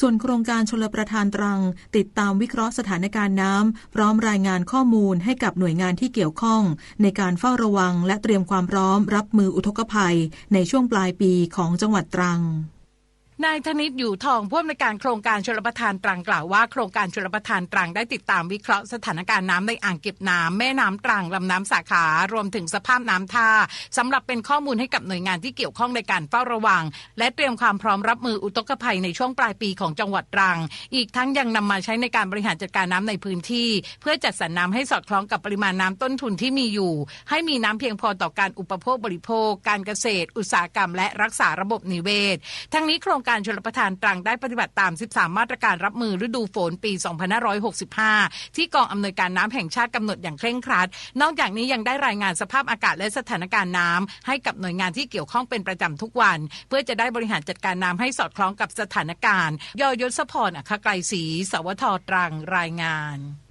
ส่วนโครงการชลประทานตรัง ติดตามวิเคราะห์สถานการณ์น้ำพร้อมรายงานข้อมูลให้กับหน่วยงานที่เกี่ยวข้อง ในการเฝ้าระวังและเตรียมความพร้อมรับมืออุทกภัย ในช่วงปลายปีของจังหวัดตรัง นายธนิตอยู่ทองผู้อำนวยการโครงการชลประทานตรังกล่าวว่าโครงการชลประทานตรังได้ติดตามวิเคราะห์สถานการณ์น้ำในอ่างเก็บน้ำแม่น้ำตรังลำน้ำสาขารวมถึงสภาพน้ำท่าสำหรับเป็นข้อมูลให้กับหน่วยงานที่เกี่ยวข้องในการเฝ้าระวัง และเตรียมความพร้อมรับมืออุทกภัยในช่วงปลายปีของจังหวัดตรัง อีกทั้งยังนำมาใช้ในการบริหารจัดการน้ำในพื้นที่ เพื่อจัดสรรน้ำให้สอดคล้องกับปริมาณน้ำต้นทุนที่มีอยู่ ให้มีน้ำเพียงพอต่อการอุปโภคบริโภค การเกษตร อุตสาหกรรม และรักษาระบบนิเวศ ทั้งนี้โครงการการชลประทานตรังได้ปฏิบัติตาม 13 มาตรการรับมือฤดูฝนปี 2565 ที่กองอำนวยการน้ำแห่งชาติกำหนดอย่างเคร่งครัด นอกจากนี้ยังได้รายงานสภาพอากาศและสถานการณ์น้ำให้กับหน่วยงานที่เกี่ยวข้องเป็นประจำทุกวัน เพื่อจะได้บริหารจัดการน้ำให้สอดคล้องกับสถานการณ์ ยอยศพรอัครไกรศรีสวทตรังรายงาน